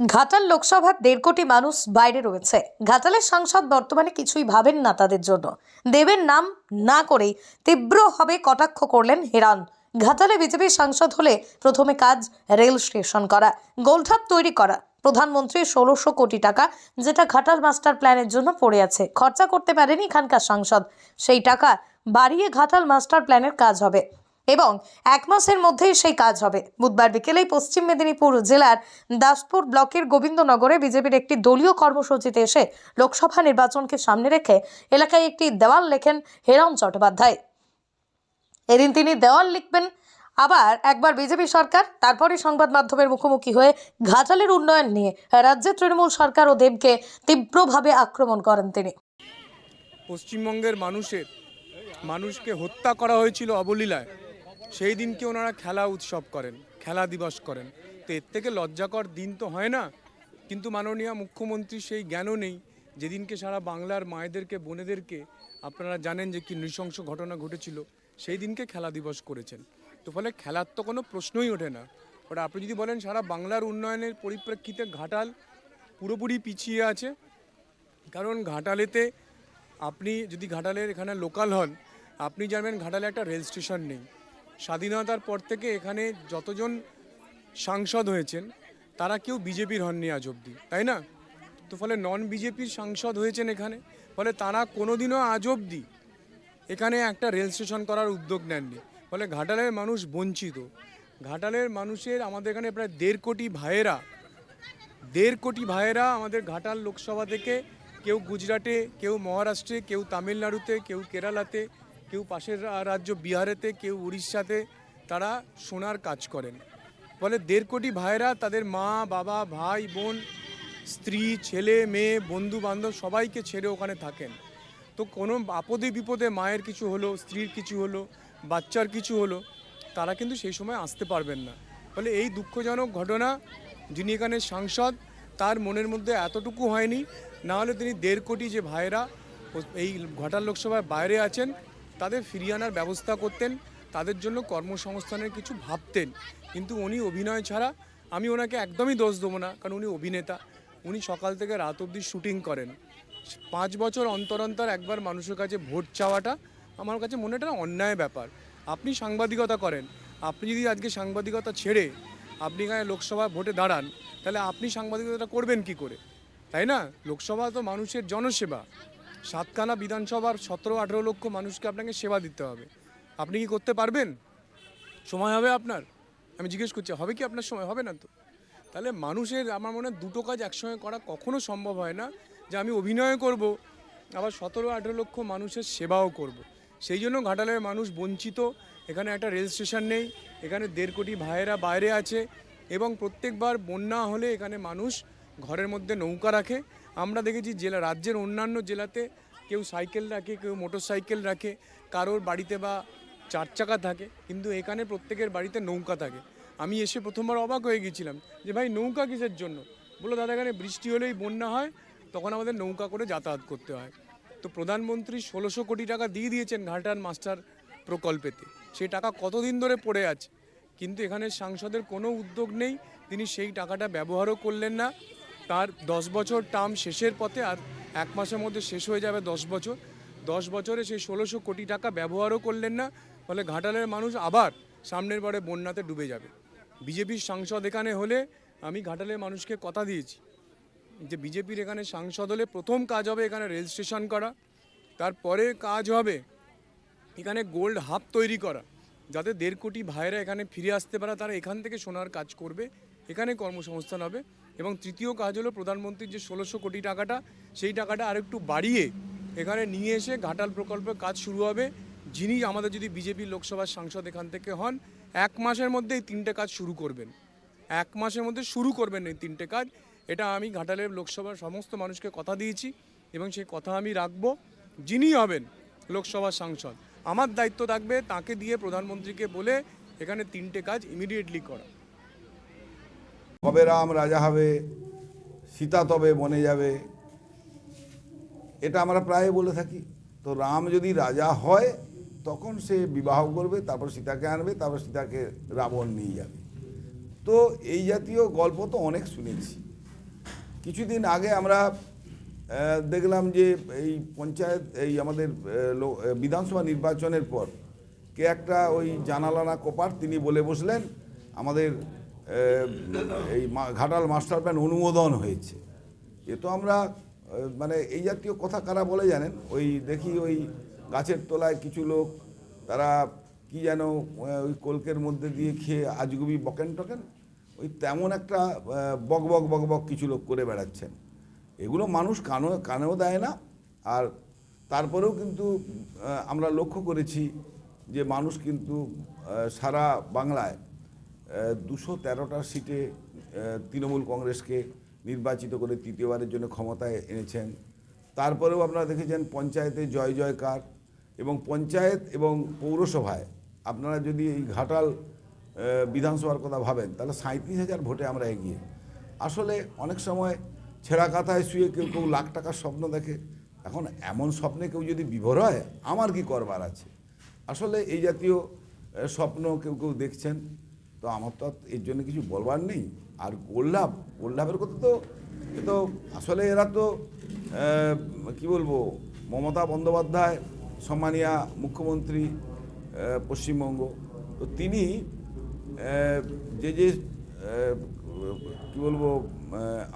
ঘাটাল লোকসভার দেড় কোটি মানুষ বাইরে রয়েছে। ঘাটালের সাংসদ বর্তমানে কিছুই ভাবেন না তাদের জন্য। দেবের নাম না করেই তীব্র হবে কটাক্ষ করলেন হেরান। ঘাটালে বিজেপির সাংসদ হলে প্রথমে কাজ রেল স্টেশন করা গোলঠাপ তৈরি করা। প্রধানমন্ত্রী ষোলোশো কোটি টাকা, যেটা ঘাটাল মাস্টার প্ল্যানের জন্য পড়ে আছে। খরচা করতে পারেনি এখানকার সাংসদ। সেই টাকা বাড়িয়ে ঘাটাল মাস্টার প্ল্যানের কাজ হবে। এবং এক মাসের মধ্যেই সেই কাজ হবে। বুধবার বিকেলেই পশ্চিম মেদিনীপুর জেলার দাসপুর ব্লকের গোবিন্দনগরে বিজেপির একটি দলীয় কর্মসূচিতে এসে লোকসভা নির্বাচনকে সামনে রেখে এলাকায় একটি দেওয়াল লেখেন হেরম চট্টোপাধ্যায়। এদিন তিনি দেওয়াল লিখবেন, আবার একবার বিজেপি সরকার তারপরে সংবাদ মাধ্যমের মুখোমুখি হয়ে ঘাটালের উন্নয়ন নিয়ে রাজ্যের তৃণমূল সরকার ও দেবকে তীব্রভাবে আক্রমণ করেন তিনি। পশ্চিমবঙ্গের মানুষের, মানুষকে হত্যা করা হয়েছিল অবলীলায়। সেই দিনকে ওনারা খেলা উৎসব করেন, খেলা দিবস করেন। তো এর থেকে লজ্জাকর দিন তো হয় না, কিন্তু মাননীয় মুখ্যমন্ত্রী সেই জ্ঞানও নেই। যেদিনকে সারা বাংলার মায়েদেরকে, বোনেদেরকে আপনারা জানেন যে কি নৃশংস ঘটনা ঘটেছিল, সেই দিনকে খেলা দিবস করেছেন। তো ফলে খেলার তো কোনো প্রশ্নই ওঠে না। ওটা আপনি যদি বলেন সারা বাংলার উন্নয়নের পরিপ্রেক্ষিতে ঘাটাল পুরোপুরি পিছিয়ে আছে, কারণ ঘাটালেতে আপনি যদি ঘাটালের এখানে লোকাল হন, আপনি জানবেন ঘাটালে একটা রেল স্টেশন নেই। স্বাধীনতার পর থেকে এখানে যতজন সাংসদ হয়েছেন, তারা কেউ বিজেপির হননি আজ অবধি, তাই না? তো ফলে নন বিজেপির সাংসদ হয়েছেন এখানে, ফলে তারা কোনোদিনও আজ অবধি এখানে একটা রেল স্টেশন করার উদ্যোগ নেননি। ফলে ঘাটালের মানুষ বঞ্চিত। ঘাটালের মানুষের আমাদের এখানে প্রায় দেড় কোটি ভাইয়েরা, দেড় কোটি ভাইয়েরা আমাদের ঘাটাল লোকসভা থেকে কেউ গুজরাটে, কেউ মহারাষ্ট্রে, কেউ তামিলনাড়ুতে, কেউ কেরালাতে কেউ পাশের রাজ্য বিহারেতে, কেউ উড়িষ্যাতে, তারা সোনার কাজ করেন। ফলে দেড় কোটি ভাইয়েরা তাদের মা, বাবা, ভাই, বোন, স্ত্রী, ছেলে, মেয়ে, বন্ধু বান্ধব সবাইকে ছেড়ে ওখানে থাকেন। তো কোনো আপদে বিপদে মায়ের কিছু হলো, স্ত্রীর কিছু হলো, বাচ্চার কিছু হলো, তারা কিন্তু সেই সময় আসতে পারবেন না। ফলে এই দুঃখজনক ঘটনা যিনি এখানে সাংসদ, তার মনের মধ্যে এতটুকু হয়নি না হলে তিনি দেড় কোটি যে ভাইয়েরা এই ঘটার লোকসভায় বাইরে আছেন তাদের ফিরিয়ে আনার ব্যবস্থা করতেন, তাদের জন্য কর্মসংস্থানের কিছু ভাবতেন। কিন্তু উনি অভিনয় ছাড়া আমি ওনাকে একদমই দোষ দেবো না, কারণ উনি অভিনেতা। উনি সকাল থেকে রাত অবধি শুটিং করেন। পাঁচ বছর অন্তর অন্তর একবার মানুষের কাছে ভোট চাওয়াটা আমার কাছে মনে একটা অন্যায় ব্যাপার। আপনি সাংবাদিকতা করেন, আপনি যদি আজকে সাংবাদিকতা ছেড়ে আপনি এখানে লোকসভা ভোটে দাঁড়ান, তাহলে আপনি সাংবাদিকতাটা করবেন কি করে? তাই না? লোকসভা তো মানুষের জনসেবা। সাতখানা বিধানসভার সতেরো আঠেরো লক্ষ মানুষকে আপনাকে সেবা দিতে হবে। আপনি কি করতে পারবেন? সময় হবে আপনার? আমি জিজ্ঞেস করছি, হবে কি আপনার সময়? হবে না তো। তাহলে মানুষের আমার মনে হয় দুটো কাজ একসঙ্গে করা কখনো সম্ভব হয় না, যে আমি অভিনয় করব, আবার সতেরো আঠেরো লক্ষ মানুষের সেবাও করব। সেই জন্য ঘাটালের মানুষ বঞ্চিত। এখানে একটা রেল স্টেশন নেই, এখানে দেড় কোটি ভাইয়েরা বাইরে আছে এবং প্রত্যেকবার বন্যা হলে এখানে মানুষ ঘরের মধ্যে নৌকা রাখে। আমরা দেখেছি জেলা, রাজ্যের অন্যান্য জেলাতে কেউ সাইকেল রাখে, কেউ মোটর সাইকেল রাখে, কারোর বাড়িতে বা চার চাকা থাকে, কিন্তু এখানে প্রত্যেকের বাড়িতে নৌকা থাকে। আমি এসে প্রথমবার অবাক হয়ে গেছিলাম যে ভাই, নৌকা কিসের জন্য? বলল, দাদা, এখানে বৃষ্টি হলেই বন্যা হয়, তখন আমাদের নৌকা করে যাতায়াত করতে হয়। তো প্রধানমন্ত্রী ষোলোশো কোটি টাকা দিয়ে দিয়েছেন ঘাটাল মাস্টার প্রকল্পেতে। সেই টাকা কতদিন ধরে পড়ে আছে? কিন্তু এখানে সাংসদের কোনো উদ্যোগ নেই, তিনি সেই টাকাটা ব্যবহারও করলেন না। তার দশ বছর টার্ম শেষের পথে আর এক মাসের মধ্যে শেষ হয়ে যাবে দশ বছর। দশ বছরে সেই ষোলোশো কোটি টাকা ব্যবহারও করলেন না, ফলে ঘাটালের মানুষ আবার সামনের বারে বন্যাতে ডুবে যাবে। বিজেপির সাংসদ এখানে হলে আমি ঘাটালের মানুষকে কথা দিয়েছি যে বিজেপির এখানে সাংসদ হলে প্রথম কাজ হবে এখানে রেল স্টেশন করা তারপরে কাজ হবে এখানে গোল্ড হাব তৈরি করা, যাতে দেড় কোটি ভাইয়েরা এখানে ফিরে আসতে পারে, তারা এখান থেকে সোনার কাজ করবে, এখানে কর্মসংস্থান হবে। এবং তৃতীয় কাজ হলো প্রধানমন্ত্রীর যে ষোলোশো কোটি টাকাটা, সেই টাকাটা আরেকটু বাড়িয়ে এখানে নিয়ে এসে ঘাটাল প্রকল্পের কাজ শুরু হবে। যিনি আমাদের যদি বিজেপি লোকসভার সাংসদ এখান থেকে হন, এক মাসের মধ্যে এই তিনটে কাজ শুরু করবেন। এক মাসের মধ্যে শুরু করবেন এই তিনটে কাজ। এটা আমি ঘাটালের লোকসভার সমস্ত মানুষকে কথা দিয়েছি এবং সেই কথা আমি রাখব। যিনি হবেন লোকসভার সাংসদ, আমার দায়িত্ব থাকবে তাকে দিয়ে প্রধানমন্ত্রীকে বলে এখানে তিনটে কাজ ইমিডিয়েটলি করা। কবে রাম রাজা হবে, সীতা তবে বনে যাবে, এটা আমরা প্রায় বলে থাকি। তো রাম যদি রাজা হয়, তখন সে বিবাহ করবে, তারপর সীতাকে আনবে, তারপর সীতাকে রাবণ নিয়ে যাবে। তো এই জাতীয় গল্প তো অনেক শুনেছি। কিছুদিন আগে আমরা দেখলাম যে এই পঞ্চায়েত, এই আমাদের বিধানসভা নির্বাচনের পর কে একটা ওই জানালানা কোপার, তিনি বলে বসলেন, আমাদের এই ঘাটাল মাস্টার প্ল্যান অনুমোদন হয়েছে। এ তো আমরা মানে এই জাতীয় কথা কারা বলে জানেন? ওই দেখি ওই গাছের তলায় কিছু লোক, তারা কি যেন ওই কলকের মধ্যে দিয়ে খেয়ে আজগুবি বকেন টকেন, ওই তেমন একটা বক বক বক বক কিছু লোক করে বেড়াচ্ছেন। এগুলো মানুষ কানও কানেও দেয় না। আর তারপরেও কিন্তু আমরা লক্ষ্য করেছি যে মানুষ কিন্তু সারা বাংলায় দুশো তেরোটা সিটে তৃণমূল কংগ্রেসকে নির্বাচিত করে তৃতীয়বারের জন্য ক্ষমতায় এনেছেন। তারপরেও আপনারা দেখেছেন পঞ্চায়েতে জয় জয়কার এবং পঞ্চায়েত এবং পৌরসভায় আপনারা যদি এই ঘাটাল বিধানসভার কথা ভাবেন, তাহলে সাঁত্রিশ হাজার ভোটে আমরা এগিয়ে। আসলে অনেক সময় ছেঁড়া কাথায় শুয়ে কেউ কেউ লাখ টাকার স্বপ্ন দেখে। এখন এমন স্বপ্নে কেউ যদি বিভোর হয়, আমার কি করবার আছে? আসলে এই জাতীয় স্বপ্ন কেউ কেউ দেখছেন। তো আমার তো এর জন্য কিছু বলবার নেই। আর গোল্লাভ গোল্লাভের কথা তো তো আসলে এরা তো কি বলব, মমতা বন্দ্যোপাধ্যায়, সম্মানীয়া মুখ্যমন্ত্রী পশ্চিমবঙ্গ, তো তিনি যে যে কি বলব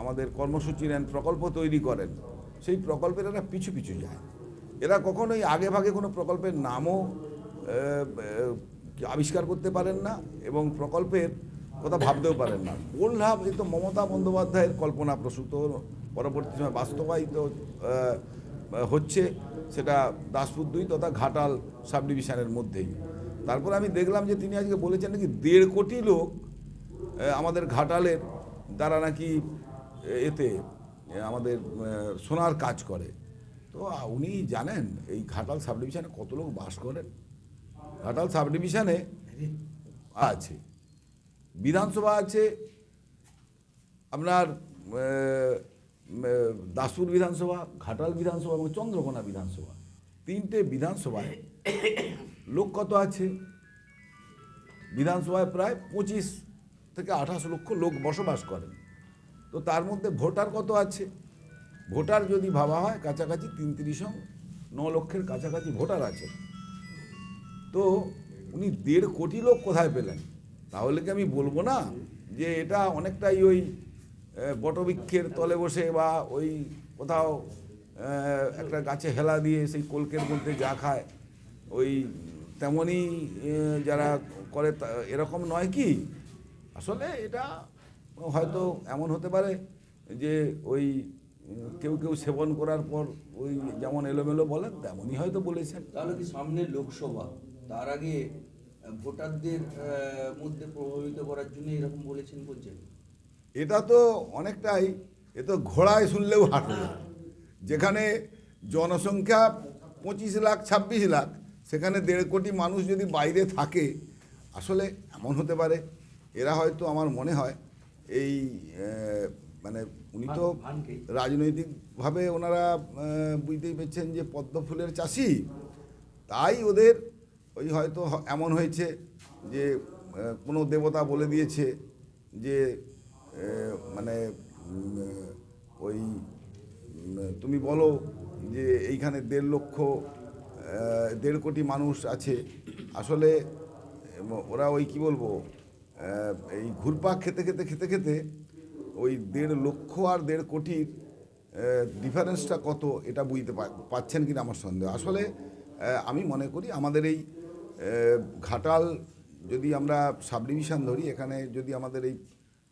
আমাদের কর্মসূচি নেন, প্রকল্প তৈরি করেন, সেই প্রকল্পের এরা পিছু পিছু যায়। এরা কখনোই আগে ভাগে কোনো প্রকল্পের নামও আবিষ্কার করতে পারেন না এবং প্রকল্পের কথা ভাবতেও পারেন না। গোললাভ এ তো মমতা বন্দ্যোপাধ্যায়ের কল্পনা প্রসূত, পরবর্তী সময় বাস্তবায়িত হচ্ছে সেটা দাসপুর দুই তথা ঘাটাল সাব ডিভিশনের মধ্যেই। তারপর আমি দেখলাম যে তিনি আজকে বলেছেন নাকি দেড় কোটি লোক আমাদের ঘাটালের দ্বারা নাকি এতে আমাদের সোনার কাজ করে। তো উনি জানেন এই ঘাটাল সাব ডিভিশনে কত লোক বাস করেন? ঘাটাল সাব ডিভিশনে আছে। বিধানসভা আছে, আপনার দাসপুর বিধানসভা, ঘাটাল বিধানসভা এবং চন্দ্রকোনা বিধানসভা। তিনটে বিধানসভায় লোক কত আছে? বিধানসভায় প্রায় পঁচিশ থেকে আঠাশ লক্ষ লোক বসবাস করেন। তো তার মধ্যে ভোটার কত আছে? ভোটার যদি ভাবা হয়, কাছাকাছি তিন তিরিশ ন লক্ষের কাছাকাছি ভোটার আছে। তো উনি দেড় কোটি লোক কোথায় পেলেন? তাহলে কি আমি বলব না যে এটা অনেকটাই ওই বটবৃক্ষের তলে বসে বা ওই কোথাও একটা গাছে হেলা দিয়ে সেই কলকের মধ্যে যা খায়, ওই তেমনই যারা করে এরকম নয় কি? আসলে এটা হয়তো এমন হতে পারে যে ওই, কেউ কেউ সেবন করার পর ওই যেমন এলোমেলো বলেন, তেমনই হয়তো বলেছেন। তাহলে কি সামনে লোকসভা? তার আগে ভোটারদের মধ্যে প্রভাবিত করার জন্য এরকম বলেছেন বলছেন এটা তো অনেকটাই এ তো ঘোড়ায় শুনলেও হাঁটবে যেখানে জনসংখ্যা পঁচিশ লাখ ছাব্বিশ লাখ সেখানে দেড় কোটি মানুষ যদি বাইরে থাকে আসলে এমন হতে পারে। এরা হয়তো আমার মনে হয় এই মানে উনি তো? রাজনৈতিকভাবে ওনারা বুঝতেই পারছেন যে পদ্ম ফুলের চাষি। তাই ওদের ওই হয়তো এমন হয়েছে যে কোনো দেবতা বলে দিয়েছে যে মানে ওই তুমি বলো যে এইখানে দেড় লক্ষ দেড় কোটি মানুষ আছে। আসলে ওরা ওই কি বলব এই ঘুরপাক খেতে খেতে খেতে খেতে ওই দেড় লক্ষ আর দেড় কোটির ডিফারেন্সটা কত এটা বুঝতে পা- পাচ্ছেন কিনা আমার সন্দেহ। আসলে আমি মনে করি আমাদের এই ঘাটাল যদি আমরা সাব ডিভিশন ধরি, এখানে যদি আমাদের এই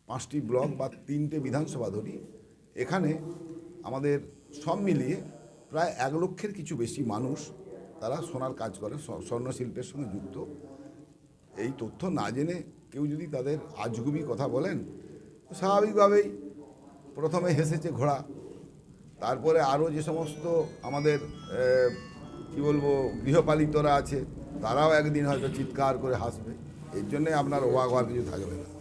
পাঁচটি ব্লক বা তিনটে বিধানসভা ধরি, এখানে আমাদের সব মিলিয়ে প্রায় এক লক্ষের কিছু বেশি মানুষ তারা সোনার কাজ করে, স্ব- স্বর্ণ শিল্পের সঙ্গে যুক্ত। এই তথ্য না জেনে কেউ যদি তাদের আজগুবি কথা বলেন, স্বাভাবিকভাবেই প্রথমে হেসেছে ঘোড়া। তারপরে আরও যে সমস্ত আমাদের কি বলব, গৃহপালিতরা আছে তারাও একদিন হয়তো চিৎকার করে হাসবে। এর জন্যে আপনার ওয়াক হওয়ার কিছু থাকবে না।